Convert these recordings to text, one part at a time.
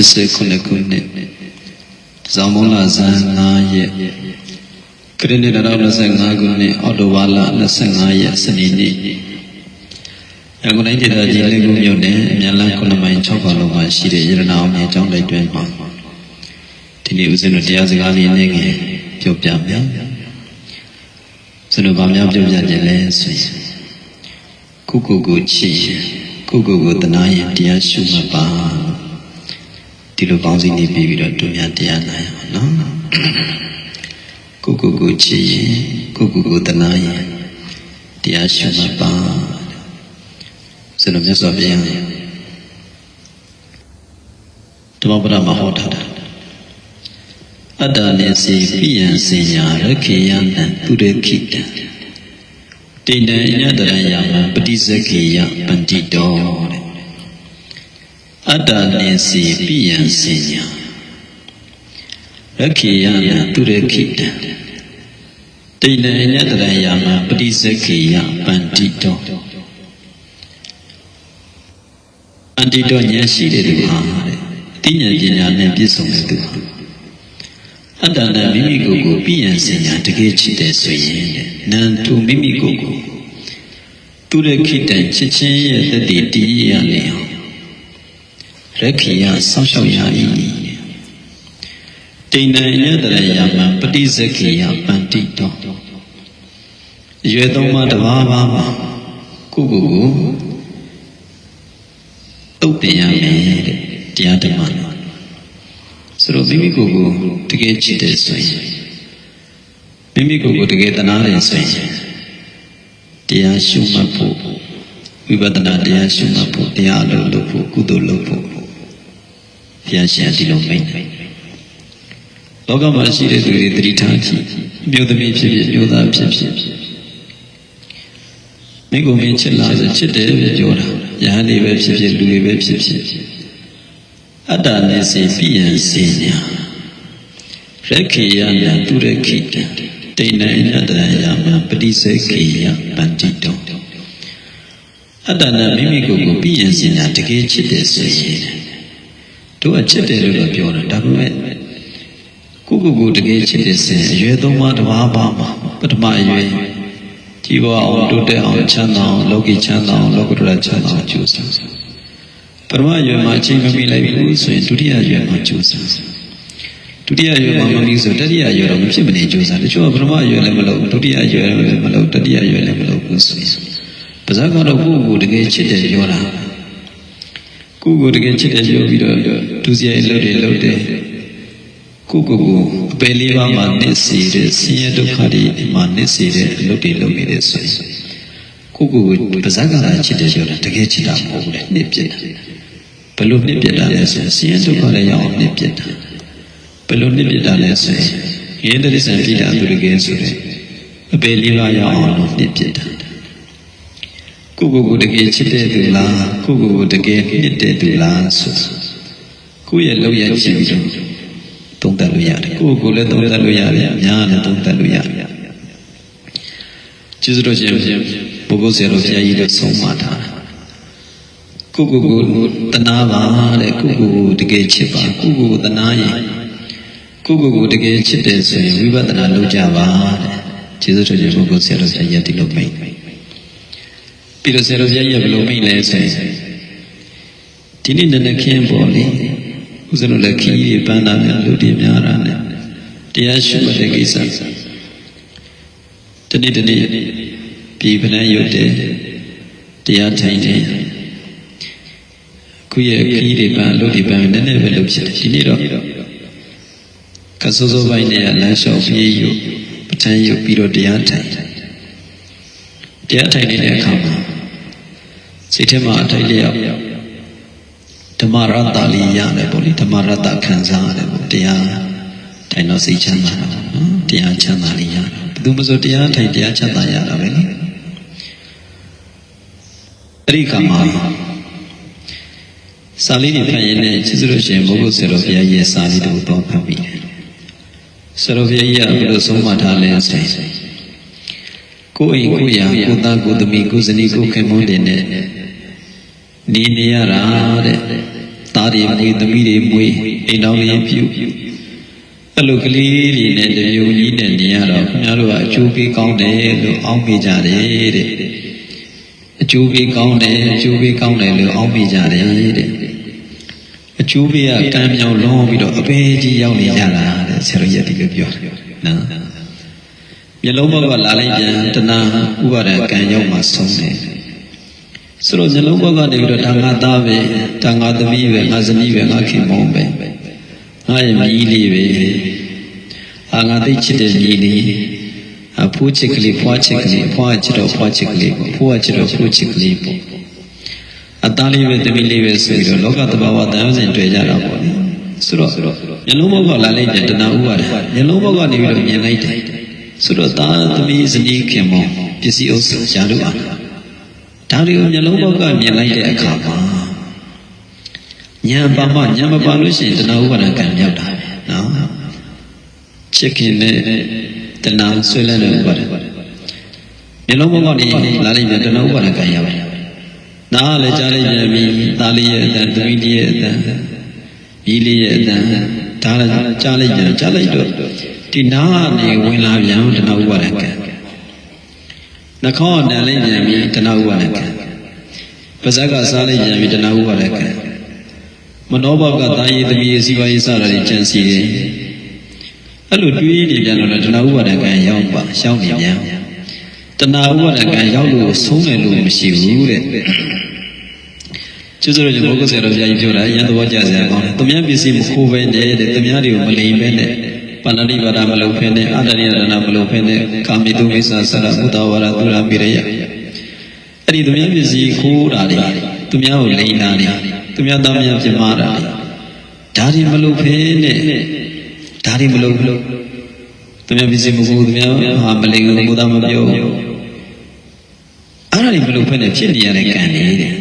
19ခုနှစ်ဇောင်းမုံလာဇန်9ရက်ခရစ်နှစ်2025ခုနှစ်အောက်တိုဘာလ25ရက်စနေနေ့ရန်ကုန်တိုင်းဒေသကြီးလေးခုမြို့နယ်အမြန်လန်း9မိုင်6ပါလုံးမှာရှိတဲ့ရတနာအောင်မြေကျောင်းတိုက်တွင်မှာဒီနေ့ဦးဇင်းတို့တရားစကားလေးနဲ့ငယ်ပြောပြမယ်ဇင်းတို့ဗာများပြောပြခြင်းလဲဆိုရင်ကုကုကိုချစ်ရင်ကုကုကိုတနာရင်တရားရှုမှတ်ပါ ဒီလိုပေါင်းစည်းနေပြီးပြီးတော့တို့များတရားနိုင်အောင်နော်ကုကုကိုချစ်ရင်ကုကုကိုတနာရင်တရားရှုမှတ်ပါစနမြတ်စွာဘုရားဓမ္မပဒမှာဟောထားတာအတ္တနေစီပိယံစင်ညာရခေယံပုရိခိတံတိဏ္ဍညတရယမပฏิဇခေယပန္တိတောတဲ့ အတ္တနေစီပိယံစင်ညာရခေယံပုရိခိတံတိဏ္ဍညတရယမပฏิဇခေယပန္တိတောအန္တိတောဉာဏ်ရှိတဲ့သူဟာတဲ့အသိဉာဏ်ပညာနဲ့ပြည့်စုံတဲ့သူဟာအတ္တနဲ့မိမိကိုယ်ကိုပြည့်ရန်စင်ညာတကယ်ချစ်တယ်ဆိုရင်တဲ့နံတူမိမိကိုယ်ကိုသူရခိတံချစ်ချင်းရဲ့တတိတည်ရလေအောင် ရခိယဆောင်းလျှောက်ရ၏တိဏ္ဍညတရယမပฏิဇခိယပန္တိတောအရွယ်သုံးပါးတစ်ပါးပါးမှာကိုယ့်ကိုယ်ကိုတုတ်တင်ရမယ်တဲ့တရားဓမ္မနဲ့ဆိုတော့မိမိကိုယ်ကိုတကယ်ချစ်တယ်ဆိုရင်မိမိကိုယ်ကိုတကယ်တနာတယ်ဆိုရင်တရားရှုမှတ်ဖို့ဝိပဿနာတရားရှုမှတ်ဖို့တရားအလုပ်လုပ်ဖို့ကုသိုလ်လုပ်ဖို့ဘု ရားရှင်ဒီလိုမိန့်တယ်လောကမှာရှိတဲ့သူတွေတတိထားကြည့်မြို့သမီးဖြစ်ဖြစ်မြို့သားဖြစ်ဖြစ်မိကိုမင်းချစ်လားဆိုချစ်တယ်ပဲပြောတာယဟန်တွေပဲဖြစ်ဖြစ်လူတွေပဲဖြစ်ဖြစ်အတ္တနဲ့စေပြည့်ရန်စေညာရခေယနာတုရခိတံတိဏ္ဍအနတ္တယမပฏิစေခေယပန္တိတောအတ္တနဲ့မိမိကိုယ်ကိုပြည့်ရန်စေညာတကယ်ချစ်တယ်ဆိုရင် တို့အချစ်တယ်လို့တော့ပြောတာဒါပေမဲ့ကိုယ့်ကိုယ်ကိုတကယ်ချစ်တယ်ဆိုရင်အရွယ်သုံးပါးတစ်ပါးပါမှာပထမအရွယ်ကြည်ပေါ်အောင်တိုးတက်အောင်ချမ်းသာအောင်လောကီချမ်းသာအောင်လောကုတ္တရာချမ်းသာအောင်ကြိုးစားပထမရွယ်မှာအချိန်မမီလိုက်ဘူးဆိုရင်ဒုတိယရွယ်မှာကြိုးစားဒုတိယရွယ်မှာမမီဆိုတတိယရွယ်တော့မဖြစ်မနေကြိုးစားတချို့ကပထမရွယ်လည်းမလုပ်ဒုတိယရွယ်လည်းမလုပ်တတိယရွယ်လည်းမလုပ်ဘူးဆိုရင်ပါဇာကတော့ကိုယ့်ကိုယ်တကယ်ချစ်တယ်ပြောတာကိုယ့်ကိုယ်တကယ်ချစ်တယ်ပြောပြီးတော့ ဒုစရိုက်လုပ်တယ်လုပ်တယ်ကိုယ့်ကိုယ်ကိုအပယ်လေးပါးမှာနစ်စီတဲ့ဆင်းရဲဒုက္ခတွေမှာနစ်စီတဲ့အလုပ်တွေလုပ်နေတယ်ဆိုရင်ကိုယ့်ကိုယ်ကိုပါဇာကသာချစ်တယ်ပြောတာတကယ်ချစ်တာမဟုတ်ဘူးလေနှစ်ပြစ်တယ်ဘယ်လိုနှစ်ပြစ်တာလဲဆိုရင်ဆင်းရဲဒုက္ခတွေရောက်အောင်နှစ်ပြစ်တာဘယ်လိုနှစ်ပြစ်တာလဲဆိုရင်ယေတရိစ္ဆန်ပြည်တာသူတကယ်ဆိုတဲ့အပေလေးပါးရောက်အောင်လို့နှစ်ပြစ်တာကိုယ့်ကိုယ်ကိုတကယ်ချစ်တဲ့သူလားကိုယ့်ကိုယ်ကိုတကယ်နှစ်တဲ့သူလားဆို ကိုယ့်ရဲ့လောက်ရချစ်ပြီးတော့သုံးသပ်လို့ရတယ်ကိုယ့်ကိုယ်လည်းသုံးသပ်လို့ရတယ်အများလည်းသုံးသပ်လို့ရတယ်ကျေးဇူးတော်ရှင်ဘုရားဆရာတော်ဘုရားကြီးတို့ဆုံးမထားတာကိုကိုကိုတနာပါတဲ့ကိုကိုကိုတကယ်ချစ်ပါကိုကိုကိုတနာရင်ကိုကိုကိုတကယ်ချစ်တယ်ဆိုရင်ဝိပဿနာလုပ်ကြပါတဲ့ကျေးဇူးတော်ရှင်ဘုရားဆရာတော်ဘုရားကြီးဒီလိုမိတ်ပြီးတော့ဆရာတော်ဘုရားကြီးဘယ်လိုမိတ်လဲဆိုရင်ဒီနေ့နည်းနည်းခင်းပေါ်လေ ဥစ္စလို့လည်းခီးကြီးပန်းတာနဲ့လူတွေများတာနဲ့တရားရှိမှတဲ့ကိစ္စတနေ့တနေ့ပြည်ပန်းရုပ်တယ်တရားထိုင်တယ်ခုရဲ့ခီးတွေပန်းလူတွေပန်းနည်းနည်းပဲလုပ်ဖြစ်တယ်ဒီနေ့တော့ကဆိုးဆိုးပိုင်းနဲ့လမ်းလျှောက်ပြေးယူပဋ္ဌာန်းယူပြီးတော့တရားထိုင်တရားထိုင်နေတဲ့အခါမှာစိတ်ထဲမှာအထိုက်လျောက် ဓမ္မရတ္တလေးရတယ်ပေါ့လေဓမ္မရတ္တခံစားရတယ်ပေါ့တရားထိုင်တော့စိတ်ချမ်းသာတာနော်တရားချမ်းသာလေးရတယ်ဘယ်သူမှဆိုတရားထိုင်တရားချမ်းသာရတာပဲလေအဲ့ဒီခါမှာစာလေးတွေဖတ်ရင်လည်းကျေးဇူးတော်ရှင်ဘုရားဆရာတော်ဘုရားရဲ့စာလေးတို့တော့ဖတ်ပြီးတယ်ဆရာတော်ဘုရားကြီးကဘယ်လိုဆုံးမထားလဲဆိုရင်ကိုယ်အိမ်ကိုယ်ရာကိုသားကိုသမီးကိုဇနီးကိုခင်မွန်းတွေနဲ့နေနေရတာတဲ့ သားတွေမွေးသမီးတွေမွေးအိမ်တော်လေးပြုအဲ့လိုကလေးတွေနဲ့တမျိုးကြီးနဲ့နေရတော့ခင်ဗျားတို့ကအကျိုးပေးကောင်းတယ်လို့အောင်းပေးကြတယ်တဲ့အကျိုးပေးကောင်းတယ်အကျိုးပေးကောင်းတယ်လို့အောင်းပေးကြတယ်တဲ့အကျိုးပေးကကံမြောင်လွန်ပြီးတော့အပေကြီးရောက်နေကြတာတဲ့ဆရာတော်ကြီးကဒီလိုပြောတယ်နော်မျိုးလုံးဘောကလာလိုက်ပြန်တဏှာဥပါဒံကံရောက်မှဆုံးတယ် ဆိုတော့မျိုးလုံးဘောကနေပြီးတော့ဒါငါသားပဲဒါငါသမီးပဲငါဇနီးပဲငါခင်မောင်ပဲငါရဲ့မြည်လေးပဲအာငါသိချစ်တဲ့မြည်လေးအဖိုးချစ်ကလေးဖွားချစ်ကလေးဖွားချစ်တော့ဖွားချစ်ကလေးပေါ့ဖိုးကချစ်တော့ဖိုးချစ်ကလေးပေါ့အသားလေးပဲသမီးလေးပဲဆိုပြီးတော့လောကတဘာဝတန်ဆင်တွေ့ကြတာပေါ့လေဆိုတော့မျိုးလုံးဘောကလာလိုက်ပြန်တဏှာဥပါဒံမျိုးလုံးဘောကနေပြီးတော့မြင်လိုက်တယ်ဆိုတော့သားသမီးဇနီးခင်မောင်ပစ္စည်းဥစ္စာရှာလို့အား ဒါတွေကိုမျိုးလုံးဘောကမြင်လိုက်တဲ့အခါမှာညာပါမညာမပါလို့ရှိရင်တဏှာဥပါဒံကံရောက်တာပဲနော်ချစ်ခင်တဲ့တဏှာဆွဲလန်းတဲ့ဥပါဒံမျိုးလုံးဘောကနေလာလိုက်ပြန်တဏှာဥပါဒံကံရောက်တယ်နားလည်းကြားလိုက်ပြန်ပြီသားလေးရဲ့အတန်သမီးလေးရဲ့အတန်ဤလေးရဲ့အတန်ဒါလည်းကြားလိုက်ပြန်ကြားလိုက်တော့ဒီနားကနေဝင်လာပြန်တဏှာဥပါဒံကံ နှာခေါင်းကတန်လိုက်ပြန်ပြီတဏှာဥပါဒံကံပါးစပ်ကစားလိုက်ပြန်ပြီတဏှာဥပါဒံကံမနောဘကတာယီသမီးစီပါရေးစတာတွေကြံစီတယ်အဲ့လိုတွေးနေပြန်တော့တဏှာဥပါဒံကံရောက်ပါရှောင်းနေပြန်တဏှာဥပါဒံကံရောက်လို့ဆုံးတယ်လို့မရှိဘူးတဲ့ကျေးဇူးတော်ရှင်ဘုရားဆရာတော်ဘုရားကြီးပြောတာရန်တော်ကြစရာကောင်းတယ်။သူများပစ္စည်းမခိုးပဲနဲ့တဲ့သူများတွေကိုမလိမ်ပဲနဲ့ ပါဠိပါဒမလုပ်ဖဲနဲ့အာတရိယဒနာမလုပ်ဖဲနဲ့ကာမိတုမိစ္ဆာဆရဘုဒ္ဓဝါရသူရပိရယအဲ့ဒီသူများပစ္စည်းခိုးတာတွေသူများကိုလိမ်တာတွေသူများသားများပြမတာတွေဒါတွေမလုပ်ဖဲနဲ့ဒါတွေမလုပ်ဘူးသူများပစ္စည်းမခိုးသူများဟာမလိမ်ဘူးဘုရားမပြောအဲ့ဒါတွေမလုပ်ဖဲနဲ့ဖြစ်နေရတဲ့ကံတွေတဲ့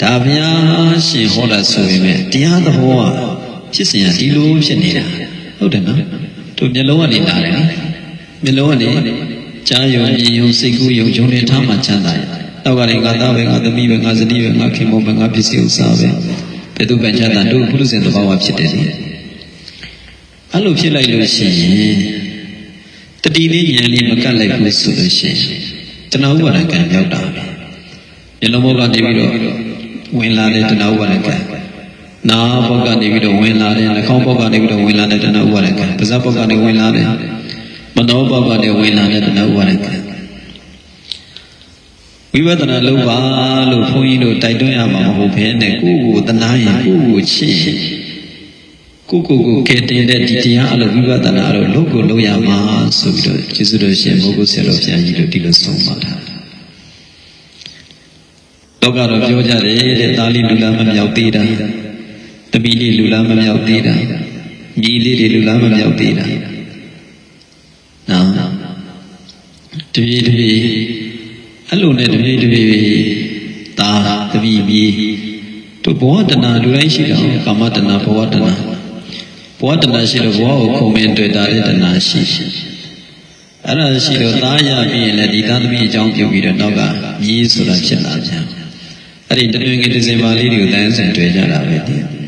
ဒါဘုရားရှင်ဟောတာဆိုပေမဲ့တရားသဘောက ဖြစ်စဉ်ကဒီလိုဖြစ်နေတာဟုတ်တယ်နော်တို့မျက်လုံးကနေလာတယ်နော်မျက်လုံးကနေကြားယုံမြင်ယုံစိတ်ကူးယုံဂျုံနေထားမှချမ်းသာတယ်နောက်ကလည်းငါသားပဲငါသမီးပဲငါဇနီးပဲငါခင်မောပဲငါပစ္စည်းဥစ္စာပဲဘယ်သူပဲချမ်းသာတို့ဘုရုဇဉ်သဘာဝဖြစ်တယ်လေအဲ့လိုဖြစ်လိုက်လို့ရှိရင်တတိလေးဉာဏ်လေးမကတ်လိုက်ဘူးဆိုလို့ရှိရင်တဏှာဥပါဒကံရောက်တာပဲမျက်လုံးဘောကနေပြီးတော့ဝင်လာတဲ့တဏှာဥပါဒကံ နာဘောကနေပြီးတော့ဝင်လာတဲ့နှာခေါင်းဘောကနေပြီးတော့ဝင်လာတဲ့တဏှာဥပါဒကံပါးစပ်ဘောကနေဝင်လာတဲ့မနောဘောကနေဝင်လာတဲ့တဏှာဥပါဒကံဝိပဿနာလုပ်ပါလို့ဘုန်းကြီးတို့တိုက်တွန်းရမှာမဟုတ်ဘဲနဲ့ကိုယ့်ကိုယ်တနာရင်ကိုယ့်ကိုယ်ချစ်ရင်ကိုယ့်ကိုယ်ကိုကဲတင်တဲ့ဒီတရားအလို့ဝိပဿနာအလို့လုပ်ကိုလုပ်ရမှာဆိုပြီးတော့ကျေးဇူးတော်ရှင်ဘုဂုဆရာတော်ဘုရားကြီးတို့ဒီလိုဆုံးပါတာလောကတော့ပြောကြတယ်တဲ့သားလေးလူလားမမြောက်သေးတာ တပီးလေးလူလားမမြောက်သေးတာညီလေးတွေလူလားမမြောက်သေးတာနော်တပီးတပီးအဲ့လိုနဲ့တပီးတပီးသားတပီးမြေတို့ဘဝတဏလူတိုင်းရှိတယ်ကာမတဏဘဝတဏဘဝတဏရှိလို့ဘဝကိုခုံမင်းတွေ့တာတဲ့တဏရှိရှိအဲ့ဒါရှိလို့သားရပြီးရင်လည်းဒီသားသမီးအကြောင်းပြုပြီးတော့နောက်ကမြေဆိုတာဖြစ်လာပြန်အဲ့ဒီတတွင်ငယ်တစ်စင်ပါလေးတွေကိုတန်းစင်တွေ့ကြတာပဲဒီ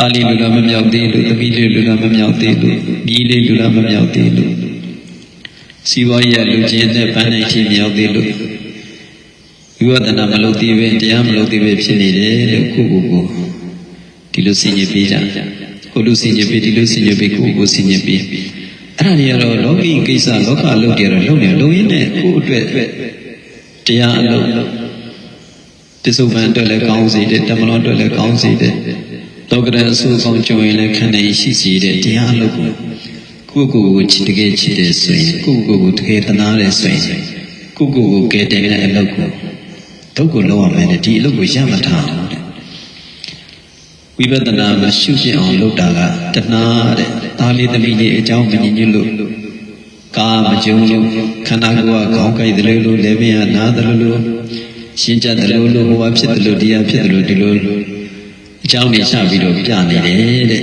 တာလီလူလာမမြောက်သေးလို့သမီးလေးလူလာမမြောက်သေးလို့ညီလေးလူလာမမြောက်သေးလို့စီဝါရလူချင်းတဲ့ဗန်းနိုင်ချင်းမြောက်သေးလို့ဝိဝဒနာမလုပ်သေးပဲတရားမလုပ်သေးပဲဖြစ်နေတယ်လို့ခုခုကိုဒီလိုဆင်ញင်ပေးကြဟိုလူဆင်ញင်ပေးဒီလူဆင်ញင်ပေးခုခုဆင်ញင်ပေးအဲ့ဒါတွေကတော့လောကီကိစ္စလောကလုပ်ကြတော့လုပ်နေလုပ်ရင်းနဲ့ကိုယ့်အတွက်တရားအလုပ်ပစ္စုပန်အတွက်လည်းကောင်းစေတယ်တမလွန်အတွက်လည်းကောင်းစေတယ် လောကရန်အဆူကောင်းကြုံရင်လည်းခံနေရှိစေတယ်တရားအလုပ်ကိုကိုယ့်ကိုယ်ကိုချစ်တကယ်ချစ်တယ်ဆိုရင်ကိုယ့်ကိုယ်ကိုတကယ်တနာတယ်ဆိုရင်ကိုယ့်ကိုယ်ကိုကယ်တင်တဲ့အလုပ်ကိုဒုက္ခလုံးရမယ်တဲ့ဒီအလုပ်ကိုရမထားဘူးတဲ့ဝိပဿနာမှာရှုပြအောင်လုပ်တာကတဏှာတဲ့သားလေးသမီးလေးအကြောင်းမညင်ညွတ်လို့ကာမကြုံလို့ခန္ဓာကိုယ်ကခေါင်းကိုက်တယ်လို့လည်းမရနားတယ်လို့ရှင်းကြတယ်လို့လို့ဟိုကဖြစ်တယ်လို့တရားဖြစ်တယ်လို့ဒီလို အကြောင်းတွေချပြီးတော့ပြနေတယ်တဲ့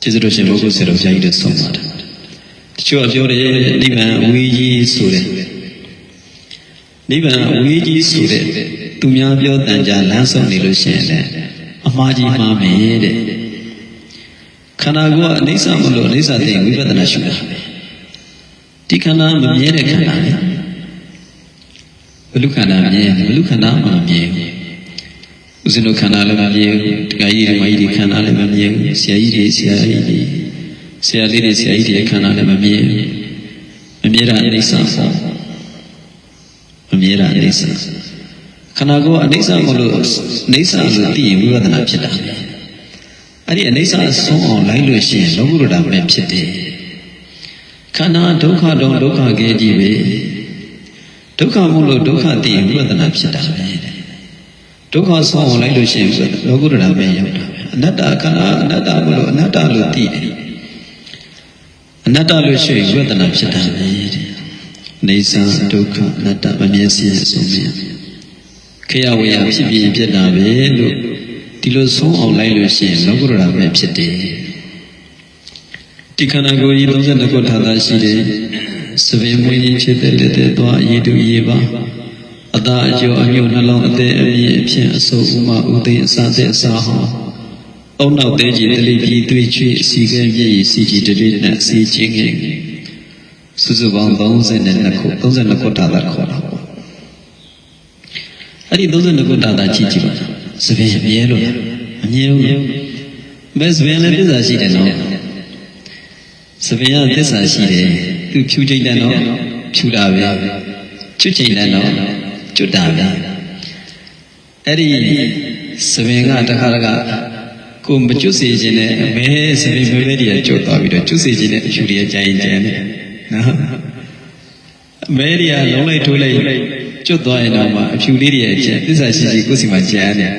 ကျေးဇူးတော်ရှင်ဘုရားဆရာတော်ဘုရားကြီးတို့ဆုံးပါတယ်တချို့ကပြောတယ်နိဗ္ဗာန်အဝေးကြီးဆိုတယ်နိဗ္ဗာန်အဝေးကြီးဆိုတဲ့သူများပြောတန်ကြလမ်းဆုံးနေလို့ရှိရင်လည်းအမှားကြီးမှားမယ်တဲ့ခန္ဓာကိုယ်ကအနိစ္စမလို့အနိစ္စသိရင်ဝိပဿနာရှုတာဒီခန္ဓာမမြဲတဲ့ခန္ဓာလေ ဘလူခန္ဓာမြဲဘလူခန္ဓာမမြဲဘူးဦးဇင်းတို့ခန္ဓာလည်းမမြဲဘူးတခါကြီးတွေမကြီးတွေခန္ဓာလည်းမမြဲဘူးဆရာကြီးတွေဆရာကြီးတွေဆရာလေးတွေဆရာကြီးတွေခန္ဓာလည်းမမြဲဘူးမမြဲတာအိဋ္ဌာပေါ့မမြဲတာအိဋ္ဌာခန္ဓာကိုယ်အိဋ္ဌာမလို့အိဋ္ဌာလို့သိရင်ဝိပဿနာဖြစ်တာအဲ့ဒီအိဋ္ဌာဆုံးအောင်လိုက်လို့ရှိရင်လောကုတ္တရာပဲဖြစ်တယ်ခန္ဓာဒုက္ခတော့ဒုက္ခကဲကြီးပဲ ဒုက္ခမို့လို့ဒုက္ခသိရင်ဝိပဿနာဖြစ်တာပဲဒုက္ခဆုံးအောင်လိုက်လို့ရှိရင်လောကုတ္တရာပဲရောက်တာပဲအနတ္တခန္ဓာအနတ္တမို့လို့အနတ္တလို့သိတယ်အနတ္တလို့ရှိရင်ဝိပဿနာဖြစ်တာပဲတဲ့နေသံဒုက္ခအနတ္တမမြဲစင်းဆုံးမြင်ခေယဝေယဖြစ်ပြီးဖြစ်တာပဲလို့ဒီလိုဆုံးအောင်လိုက်လို့ရှိရင်လောကုတ္တရာပဲဖြစ်တယ်ဒီခန္ဓာကိုယ်ကြီး32ခုထာတာရှိတယ်စ ပင်မွေးကြီးဖြစ်တဲ့တဲ့တဲ့သွားအရေးတူရေးပါအသာအကျော်အမြုပ်နှလုံးအသေးအမြင့်အဖြစ်အစုပ်ဥမဥသိအစာတဲ့အစာဟောအုံနောက်သေးကြီးတလိပြီးသွေးချွေးစီကဲပြည့်စီကြီးတလိနဲ့စီချင်းငယ်စုစုပေါင်း32ခု32ခုထာတာခေါ်တာပေါ့အဲ့ဒီ32ခုထာတာကြည့်ကြည့်ပါစပင်မြဲလို့အမြဲဘူးဘယ်စပင်လည်းပြဿနာရှိတယ်နော်စပင်ကသစ္စာရှိတယ် သူဖြူချိန်တယ်နော်ဖြူတာပဲချွတ်ချိန်တယ်နော်ကျွတ်တာပဲအဲ့ဒီစပင်ကတခါတခါကိုမကျွတ်စေခြင်းနဲ့မဲစပင်မဲမဲတွေကကျွတ်သွားပြီးတော့ကျွတ်စေခြင်းနဲ့အဖြူတွေကကြိုင်ကြံတယ်နော်မဲတွေကလုံးလိုက်ထိုးလိုက်ကျွတ်သွားရင်တော့မှအဖြူလေးတွေကျန်သစ္စာရှိရှိကိုယ်စီမှာကျန်တယ်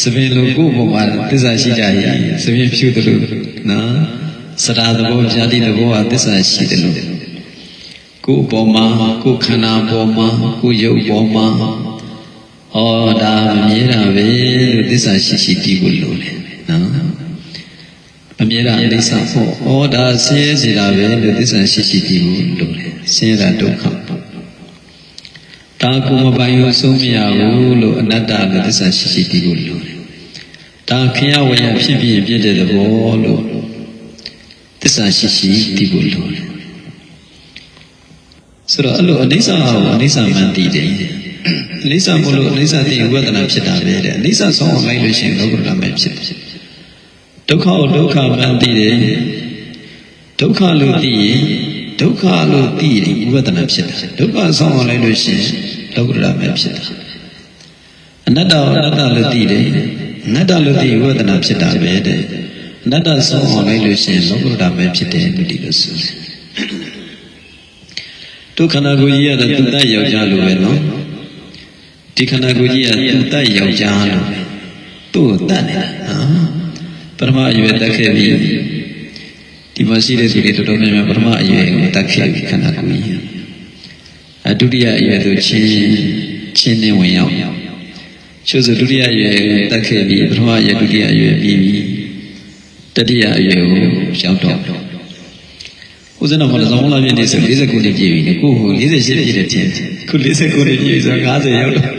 စပင်လိုကိုယ့်ဘုံမှာသစ္စာရှိကြရဲ့စပင်ဖြူတယ်လို့နော် စရာသဘောဖြာတိသဘောဟာသစ္စာရှိတယ်လို့ကိုယ်အပေါ်မှာကိုယ်ခန္ဓာပေါ်မှာကိုယ်ရုပ်ပေါ်မှာဩဒါမြဲတာပဲလို့သစ္စာရှိရှိတည်ဖို့လိုတယ်နော်အမြဲတမ်းအိဋ္ဌာပေါ့ဩဒါဆင်းရဲစေတာပဲလို့သစ္စာရှိရှိတည်ဖို့လိုတယ်ဆင်းရဲတာဒုက္ခပေါ့ဒါကိုမပိုင်လို့ဆုံးမရဘူးလို့အနတ္တလို့သစ္စာရှိရှိတည်ဖို့လိုတယ်ဒါခရဝရဖြစ်ဖြစ်ပြည့်တဲ့သဘောလို့ သစ္စာရှိရှိတည်ဖို့လိုတယ်ဆိုတော့အဲ့လိုအနိစ္စကိုအနိစ္စမှန်တည်တယ်အနိစ္စမို့လို့အနိစ္စသိဝေဒနာဖြစ်တာပဲတဲ့အနိစ္စဆုံးအောင်လိုက်လို့ရှိရင်လောကုတ္တရာပဲဖြစ်တယ်ဒုက္ခကိုဒုက္ခမှန်တည်တယ်ဒုက္ခလို့သိရင်ဒုက္ခလို့သိရင်ဝေဒနာဖြစ်တယ်ဒုက္ခဆုံးအောင်လိုက်လို့ရှိရင်လောကုတ္တရာပဲဖြစ်တယ်အနတ္တကိုအနတ္တလို့သိတယ်အနတ္တလို့သိဝေဒနာဖြစ်တာပဲတဲ့ အနတ္တဆုံးအောင်လိုက်လို့ရှိရင်လောကုတ္တရာပဲဖြစ်တယ်လို့ဒီလိုဆိုတယ်ဒုက္ခနာကိုကြီးရတဲ့သူတတ်ယောက်ျားလိုပဲနော်ဒီခန္ဓာကိုယ်ကြီးကသူတတ်ယောက်ျားလိုသူ့ကိုတတ်နေတာနော်ပထမအရွယ်တက်ခဲ့ပြီဒီမှာရှိတဲ့သူတွေတော်တော်များများပထမအရွယ်ကိုတက်ခဲ့ပြီခန္ဓာကိုယ်ကြီးအဒုတိယအရွယ်ဆိုချင်းချင်းနဲ့ဝင်ရောက်ချို့ဆိုဒုတိယအရွယ်တက်ခဲ့ပြီပထမအရွယ်ဒုတိယအရွယ်ပြီးပြီ တတိယအရွယ်ကိုရောက်တော့ဦးဇင်းတော်ကလည်းဇောင်းလာပြည့်နေဆို49နှစ်ပြည့်ပြီလေကိုဟို48ပြည့်တဲ့တင်ခု49နှစ်ပြည့်ဆို50ရောက်တော့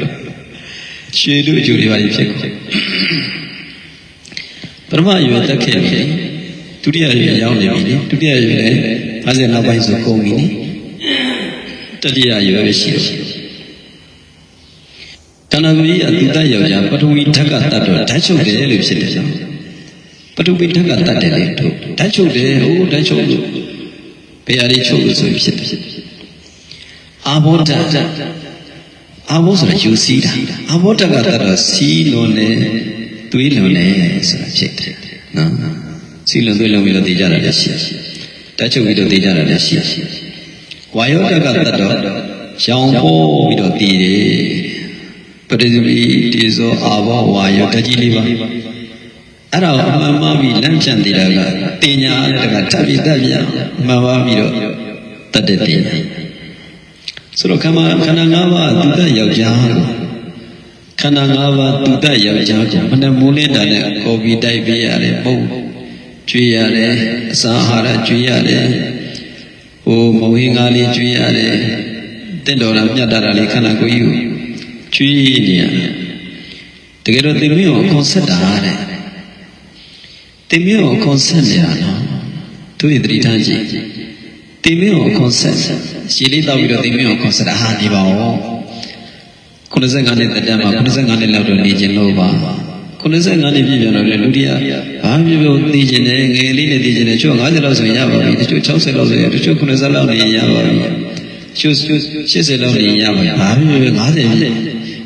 ရွှေလူအကျိုးတွေပါဖြစ်ကုန်ပထမအရွယ်တက်ခဲ့ပြီဒုတိယအရွယ်ရောက်နေပြီလေဒုတိယအရွယ်လည်း50နောက်ပိုင်းဆိုကုန်ပြီနိတတိယအရွယ်ပဲရှိတယ်တဏှာကြီးအတူတတ်ယောက်ျားပထဝီဓာတ်ကတတ်တော့ဓာတ်ချုပ်တယ်လို့ဖြစ်တယ်နော် ပထဝီဓာတ်ကတတ်တယ်လေတို့ဓာတ်ချုပ်တယ်ဟိုဓာတ်ချုပ်လို့ဘယ်အရာချုပ်လို့ဆိုဖြစ်တယ်အာဘောဓာတ်အာဘောဆိုတာယူစီးတာအာဘောဓာတ်ကတော့စီးလွန်နေသွေးလွန်နေဆိုတာဖြစ်တယ်နော်စီးလွန်သွေးလွန်ပြီးတော့သိကြတာလည်းရှိတတ်ချုပ်ပြီးတော့သိကြတာလည်းရှိဝါယောဓာတ်ကတတ်တော့ရောင်ပေါ်ပြီးတော့သိတယ်ပရိသမီတေဇောအာဘောဝါယောတကြီးလေးပါ အဲ့ဒါကိုအမှန်မှန်ပြီးလမ်းဖြန့်သေးတာကတင်ညာတကထပ်ပြီးတက်ပြမှန်ပါပြီးတော့တတ်တဲ့တင်ညာဆိုတော့ခန္ဓာခန္ဓာ၅ပါးသူတတ်ယောက်ျားလို့ခန္ဓာ၅ပါးသူတတ်ယောက်ျားကိုမနှမိုးလင်းတာနဲ့ကော်ပီတိုက်ပေးရတယ်ပုတ်ကျွေးရတယ်အစာအာဟာရကျွေးရတယ်ဟိုမဝေးငါးလေးကျွေးရတယ်တင့်တော်တာမြတ်တာလေးခန္ဓာကိုယ်ကြီးကိုကျွေးနေရတယ်တကယ်တော့သင်မင်းကိုအခွန်ဆက်တာတဲ့ သင်မင်းကိုအခွန်ဆက်နေတာနော်သူရဲ့တတိထားကြည့်သင်မင်းကိုအခွန်ဆက်ရှည်လေးတောက်ပြီးတော့သင်မင်းကိုအခွန်ဆက်တာဟာနေပါဦး95နှစ်တက်မှာ95နှစ်လောက်တော့နေကျင်လို့ပါ95နှစ်ပြည့်ပြန်တော့လေလူတွေကဘာဖြစ်လို့သိကျင်တယ်ငယ်လေးနဲ့သိကျင်တယ်ချို့50လောက်ဆိုရင်ရပါပြီတချို့60လောက်ဆိုရင်တချို့90လောက်နေရပါပြီချို့80လောက်နေရပါပြီဘာဖြစ်လို့50ပြည့်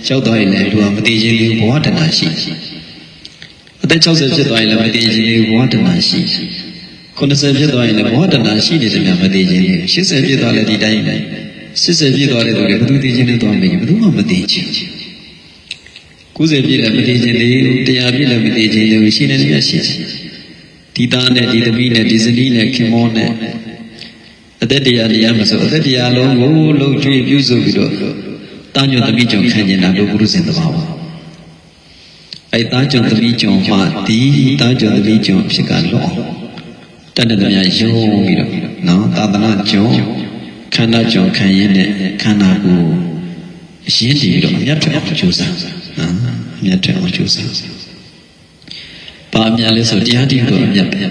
ရောက်သွားရင်လည်းလူကမသိချင်းလေးဘဝတဏှာရှိ အသက်60ဖြစ်သွားရင်လည်းမသိချင်းလေးဘဝတဏှာရှိ90ဖြစ်သွားရင်လည်းဘဝတဏှာရှိနေတယ်များမသိချင်းလေး80ဖြစ်သွားလည်းဒီတိုင်းပဲ80ပြည့်သွားတဲ့သူတွေဘယ်သူသိချင်းနဲ့သွားမလဲဘယ်သူမှမသိချင်း90ပြည့်လည်းမသိချင်းလေး100ပြည့်လည်းမသိချင်းလေးရှိနေတယ်များရှိတယ်ဒီသားနဲ့ဒီသမီးနဲ့ဒီဇနီးနဲ့ခင်မောနဲ့အသက်တရားတရားမဆိုအသက်တရားလုံးကိုလှုပ်ကြွေးပြုစုပြီးတော့တာညွတ်သမီးကြောင့်ခံကျင်တာလို့ဘုရုဇင်တဘာဝ အဲတာညွတ်သမီးကြောင့်မှဒီတာညွတ်သမီးကြောင့်ဖြစ်ကလောတဏ္ဍသမယယုံပြီးတော့နော်သာသနာကြောင့်ခန္ဓာကြောင့်ခံရင်းနဲ့ခန္ဓာကိုအရင်တည်ပြီးတော့အမြတ်ထွက်အောင်ကြိုးစားနော်အမြတ်ထွက်အောင်ကြိုးစားပါအမြတ်လဲဆိုတရားတည်တော့အမြတ်ပဲ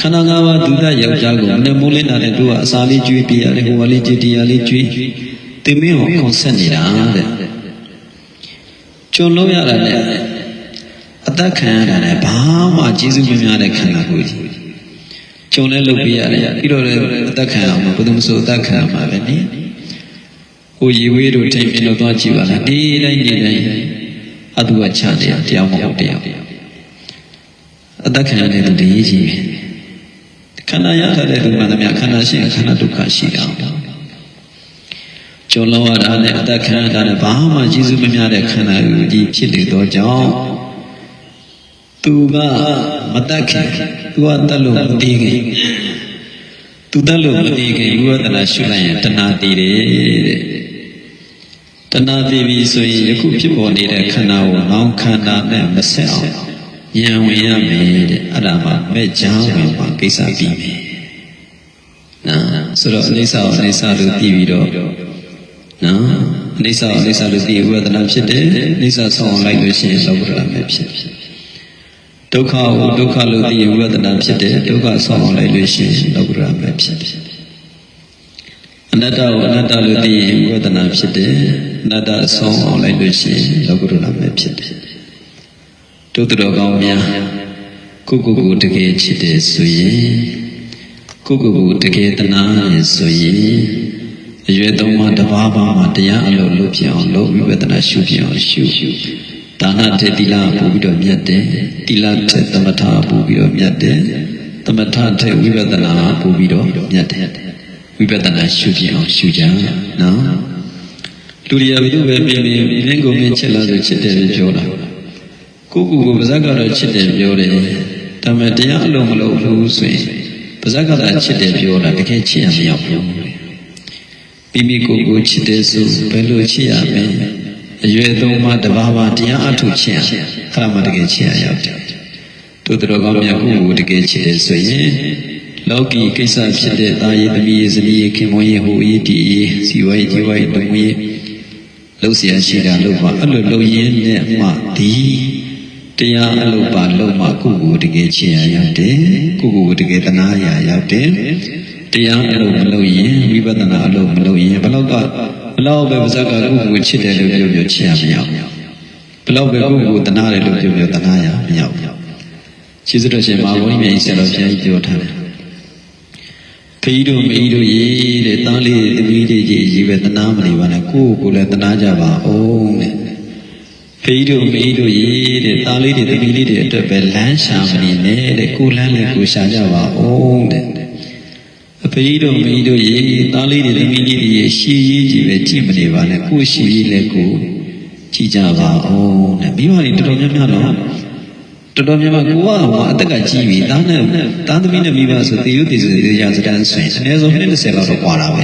ခန္ဓာ၅ပါးဒုသယောက်ျားကိုမနဲ့မိုးလင်းတာနဲ့တို့ကအစာလေးကျွေးပြရတယ်ဟိုကလေးကြည်တရားလေးကျွေးတင်မင်းကိုခွန်ဆက်နေတာတဲ့ ကျုံလို့ရတာနဲ့အသက်ခံရတာနဲ့ဘာမှကျေးဇူးမများတဲ့ခန္ဓာကိုယ်ကြီးကျုံလဲလုပ်ပြရတယ်ပြီးတော့လည်းအသက်ခံအောင်ဘယ်သူမှဆိုအသက်ခံရမှာပဲနိကိုရီဝေးတို့ထိန်ပြလို့သွားကြည့်ပါလားဒီတိုင်းဒီတိုင်းအတူအချတရားတရားမဟုတ်တရားအသက်ခံရတဲ့လူတွေကြီးပဲခန္ဓာရထားတဲ့လူမှန်သမျှခန္ဓာရှိရင်ခန္ဓာဒုက္ခရှိတာ ကျုံလောရတာနဲ့အသက်ခံရတာနဲ့ဘာမှကျေးဇူးမများတဲ့ခန္ဓာကိုကြီးဖြစ်နေသောကြောင့်သူကမတတ်ခင်သူကတတ်လို့မတည်ခင်သူတတ်လို့မတည်ခင်ဝိပဿနာရှုလိုက်ရင်တဏှာတည်တယ်တဲ့တဏှာတည်ပြီဆိုရင်ယခုဖြစ်ပေါ်နေတဲ့ခန္ဓာကိုနောင်ခန္ဓာနဲ့မဆက်အောင်ဉာဏ်ဝင်ရမယ်တဲ့အဲ့ဒါမှမဲ့ချမ်းဝင်မှာကိစ္စပြီးမယ်နော်ဆိုတော့အိဋ္ဌာအိဋ္ဌာလို့ပြီးပြီးတော့ နော်အိဋ္ဌာအိဋ္ဌာလို့ပြီးဝေဒနာဖြစ်တယ်အိဋ္ဌာဆောင်းလိုက်လို့ရှိရင်လောဘရမယ်ဖြစ်ဖြစ်ဒုက္ခကိုဒုက္ခလို့သိရင်ဝေဒနာဖြစ်တယ်ဒုက္ခဆောင်းလိုက်လို့ရှိရင်လောဘရမယ်ဖြစ်ဖြစ်အနတ္တကိုအနတ္တလို့သိရင်ဝေဒနာဖြစ်တယ်အနတ္တဆောင်းအောင်လိုက်လို့ရှိရင်လောဘရမယ်ဖြစ်တယ်တို့တော်ကောင်းများကိုကိုကိုတကယ်ချစ်တယ်ဆိုရင်ကိုကိုကိုတကယ်တနာရဆိုရင် အရွယ်သုံးပါးတစ်ပါးပါးမှာတရားအလုပ်လုပ်ပြအောင်လုပ်ဝိပဿနာရှုပြအောင်ရှုဒါနတဲ့တိလာပို့ပြီးတော့မြတ်တယ်တိလာတဲ့သမထပို့ပြီးတော့မြတ်တယ်သမထတဲ့ဝိပဿနာပို့ပြီးတော့မြတ်တယ်ဝိပဿနာရှုပြအောင်ရှုကြနော်လူတွေဘယ်သူပဲပြင်ပြင်မင်းကိုမင်းချစ်လားဆိုချစ်တယ်လို့ပြောတာကိုကူကိုပါဇက်ကတော့ချစ်တယ်ပြောတယ်ဒါပေမဲ့တရားအလုံးမလုံးဘူးဆိုရင်ပါဇက်ကသာချစ်တယ်ပြောတာတကယ်ချစ်ရမရောက်ဘူး မိမိကိုယ်ကိုချစ်တယ်ဆိုဘယ်လိုချစ်ရမလဲအရွယ်သုံးပါးတဘာဝတရားအထုချစ်ရအဲ့ဒါမှတကယ်ချစ်ရရောက်တယ်တို့တော်ကောင်းများကိုယ်ကိုတကယ်ချစ်တယ်ဆိုရင်လောကီကိစ္စဖြစ်တဲ့တာရည်သမီးရည်ဇနီးရည်ခင်မွန်းရည်ဟိုရည်တီရည်စီဝါရည်ជីဝါရည်တုံးရည်လှုပ်เสียရှိတာလှုပ်ပါအဲ့လိုလှုပ်ရင်းနဲ့မှဒီတရားအလုပ်ပါလုပ်မှကိုယ့်ကိုယ်တကယ်ချစ်ရရောက်တယ်ကိုယ့်ကိုယ်တကယ်တနာရရောက်တယ် တရားအလုပ်မလုပ်ရင်ဝိပဿနာအလုပ်မလုပ်ရင်ဘလောက်ကဘလောက်ပဲပါဇက်ကကိုယ့်ကိုယ်ချစ်တယ်လို့ပြောပြောချစ်ရမရောက်ဘလောက်ပဲကိုယ့်ကိုယ်တနာတယ်လို့ပြောပြောတနာရမရောက်ကျေးဇူးတော်ရှင်မာဘုန်းကြီးမြတ်ဆရာတော်ဘုရားကြီးပြောထားတယ်ခရီးတို့မီးတို့ရေးတဲ့တန်းလေးသမီးတွေကြီးရေးပဲတနာမနေပါနဲ့ကိုယ့်ကိုယ်လည်းတနာကြပါအောင်တဲ့ဖေးတို့မေးတို့ရေးတဲ့သားလေးတွေသမီးလေးတွေအတွက်ပဲလမ်းရှာမနေနဲ့တဲ့ကိုလမ်းနဲ့ကိုရှာကြပါဦးတဲ့ အဖေးတို့မေးတို့ရေးသားလေးတွေသမီးလေးတွေရှည်ရေးကြီးပဲကြည့်မနေပါနဲ့ကိုရှည်ရေးလည်းကိုကြည့်ကြပါဦးတဲ့မိဘတွေတော်တော်များများတော့တော်တော်များများကိုကဟိုအသက်ကကြီးပြီသားနဲ့သားသမီးနဲ့မိဘဆိုတေရုတေစုတေရာစတန်းဆိုရင်အနည်းဆုံးနှစ်20လောက်တော့ကွာတာပဲ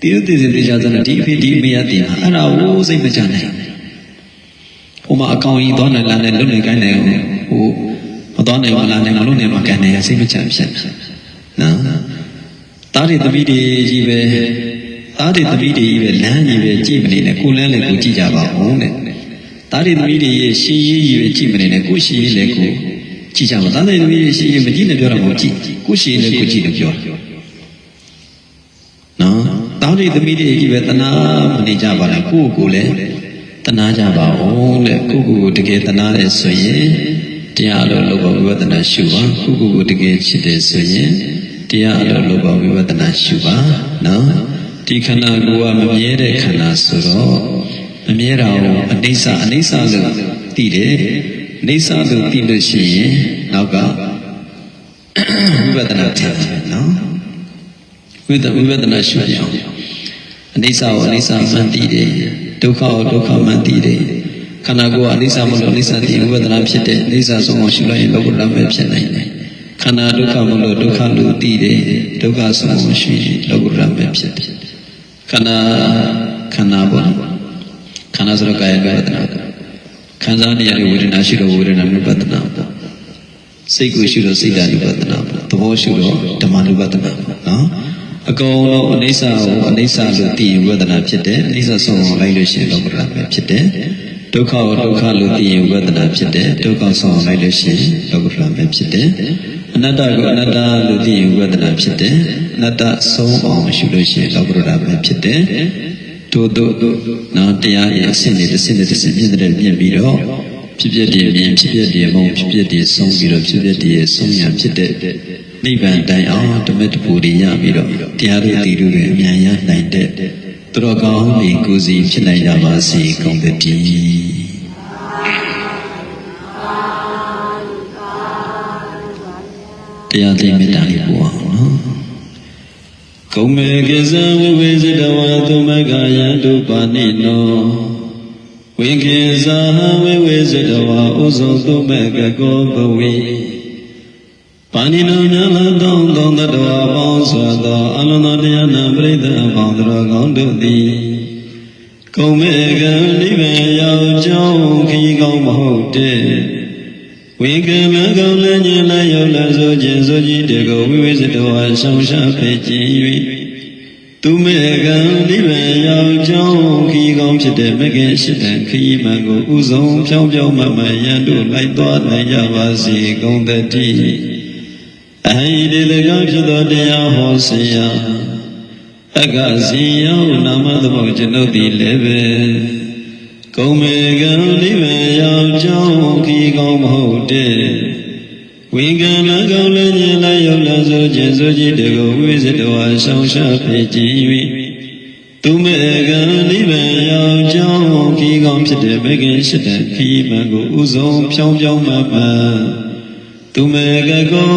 တေရုတေစုတေရာစတန်းဒီအဖေဒီအမေရတင်တာအဲ့ဒါဟိုစိတ်မကြနိုင်ဟိုမှာအကောင်ကြီးသွားနိုင်လားနဲ့လွတ်နေကိုင်းနေဟိုမသွားနိုင်ပါလားနဲ့မလွတ်နိုင်ပါကန်နေစိတ်မချဖြစ်နော် တားတွေတပီးတွေကြီးပဲသားတွေသမီးတွေကြီးပဲလမ်းကြီးပဲကြည့်မနေနဲ့ကိုလန်းလည်းကိုကြည့်ကြပါဦးတဲ့သားတွေသမီးတွေရဲ့ရှင်ရေးကြီးပဲကြည့်မနေနဲ့ကိုရှင်ရေးလည်းကိုကြည့်ကြပါသားတွေသမီးတွေရှင်ရေးမကြည့်နဲ့ပြောတာမဟုတ်ကြည့်ကိုရှင်ရေးလည်းကိုကြည့်လို့ပြောနော်သားတွေသမီးတွေကြီးပဲတနာမနေကြပါနဲ့ကိုကိုလည်းတနာကြပါဦးတဲ့ကိုကိုကိုတကယ်တနာတယ်ဆိုရင်တရားလို့လောဘဝိပဿနာရှုပါကိုကိုကိုတကယ်ချစ်တယ်ဆိုရင် တရားလို့လောဘဝိပဿနာရှုပါနော်ဒီခန္ဓာကိုယ်ကမမြဲတဲ့ခန္ဓာဆိုတော့မမြဲတာကိုအနိစ္စအနိစ္စလို့သိတယ်အနိစ္စလို့သိလို့ရှိရင်နောက်ကဝိပဿနာထင်တယ်နော်ဝိပဿဝိပဿနာရှုရအောင်အနိစ္စကိုအနိစ္စမှန်သိတယ်ဒုက္ခကိုဒုက္ခမှန်သိတယ်ခန္ဓာကိုယ်ကအနိစ္စမလို့အနိစ္စသိဝိပဿနာဖြစ်တယ်အနိစ္စဆုံးအောင်ရှုလိုက်ရင်လောကုတ္တရာပဲဖြစ်နိုင်တယ် ခန္ဓာဒုက္ခမလို့ဒုက္ခလို့သိတယ်ဒုက္ခဆုံးအောင်ရှုရင်လောကုတ္တရာပဲဖြစ်တယ်ခန္ဓာခန္ဓာပေါ့ခန္ဓာဆိုတော့ကာယဝေဒနာခံစားနေရတဲ့ဝေဒနာရှိတော့ဝေဒနာနုပဒနာပေါ့စိတ်ကိုရှုတော့စိတ်ဓာနုပဒနာပေါ့သဘောရှုတော့ဓမ္မနုပဒနာပေါ့နော်အကုန်လုံးအနိစ္စကိုအနိစ္စလို့သိရင်ဝေဒနာဖြစ်တယ်အနိစ္စဆုံးအောင်လိုက်လို့ရှိရင်လောကုတ္တရာပဲဖြစ်တယ်ဒုက္ခကိုဒုက္ခလို့သိရင်ဝေဒနာဖြစ်တယ်ဒုက္ခဆုံးအောင်လိုက်လို့ရှိရင်လောကုတ္တရာပဲဖြစ်တယ် အနတ္တကိုအနတ္တလို့သိရင်ဝေဒနာဖြစ်တယ်အနတ္တဆုံးအောင်ရှုလို့ရှိရင်လောကုတ္တရာပဲဖြစ်တယ်တို့တို့နော်တရားရဲ့အစစ်နဲ့တစ်စစ်နဲ့တစ်စစ်ပြည့်တဲ့ပြည့်ပြီးတော့ဖြစ်ဖြစ်တည်းမြင်ဖြစ်ဖြစ်တည်းမုံဖြစ်ဖြစ်တည်းဆုံးပြီးတော့ဖြစ်ဖြစ်တည်းရဲ့ဆုံးရဖြစ်တဲ့နိဗ္ဗာန်တိုင်အောင်ဓမ္မတပူရိရပြီးတော့တရားတို့တည်တို့တွေအမြန်ရနိုင်တဲ့သူတော်ကောင်းဒီကိုယ်စီဖြစ်နိုင်ကြပါစေကုန်သတည်း တရားသိမေတ္တာလေးပို့အောင်နော်ကုံမေကိဇဝိဝေဇတဝါသုမကယံတုပါဏိနောဝိကေဇာဝိဝေဇတဝါဥဇုသုမကကောဘဝေပါဏိနောမြတ်လာတောင်းတောင်းတတဝါပေါင်းစွာသောအလုံးသောတရားနာပရိသတ်အပေါင်းတော်ကောင်းတို့သည်ကုံမေကံနိဗ္ဗာန်ရောက်ကြောင်းခရီးကောင်းမဟုတ်တဲ့ ဝိကမကောင်းလည်းညင်လည်းရောက်လည်းဆိုခြင်းဆိုကြည်တေကိုဝိဝိစတဝါဆောင်ရှားဖေခြင်း၍သူမေကံနိဗ္ဗာန်ရောက်ကြောင်းခရီးကောင်းဖြစ်တဲ့မဂ္ဂင်ရှိတဲ့ခရီးမှန်ကိုဥဆုံးဖြောင်းဖြောင်းမှန်မှန်ရန်တို့လိုက်သွားနိုင်ကြပါစေကုန်သတည်းအဟိတေလကဖြစ်သောတရားဟောဆရာအကစီယောနာမသမုတ်ကျွန်ုပ်သည်လည်းပဲ ကုံမေကံနိဗ္ဗာန်ရောက်ကြောင်းခီကောင်းမဟုတ်တဲ့ဝိကံမကောင်းလည်းညင်လည်းရောက်လည်းဆိုခြင်းဆိုကြည်တကိုဝိဇ္ဇတဝါဆောင်ရှားဖြစ်ခြင်း၍သူမေကံနိဗ္ဗာန်ရောက်ကြောင်းခီကောင်းဖြစ်တဲ့ဘေကင်ရှိတဲ့ခီမံကိုဥဆုံးဖြောင်းဖြောင်းမှမှန်သူမေကကော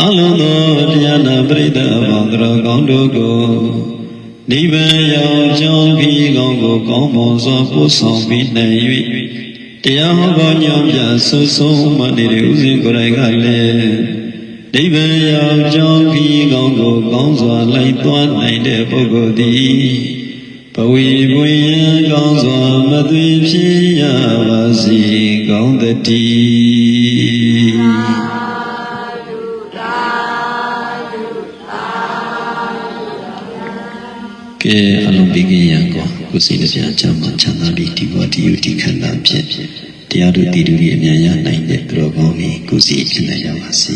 အလုံးသောတရားနာပရိသတ်အပေါင်းတော်ကောင်းတို့ကို နိဗ္ဗာန်ရောက်ကြောင်းခီးကောင်းကိုကောင်းမွန်စွာပို့ဆောင်ပြီးနိုင်၍တရားဟောကောင်းညောင်းပြဆွဆုံးမနေတဲ့ဥစဉ်ကိုယ်တိုင်ကလည်းနိဗ္ဗာန်ရောက်ကြောင်းခီးကောင်းကိုကောင်းစွာလိုက်သွားနိုင်တဲ့ပုဂ္ဂိုလ်သည်ဘဝီပွင့်ရန်ကောင်းစွာမသွေဖြစ်ရပါစေကောင်းသတည်း အလုံးပြီးကြရန်ကောကိုယ်စိတ်တရားချမ်းသာချမ်းသာပြီးဒီဘောဒီယုဒီခန္ဓာဖြင့်တရားတို့တည်တူရဲ့အမြန်ရနိုင်တဲ့သူတော်ကောင်းကြီးကိုယ်စီဖြစ်နိုင်ကြပါစေ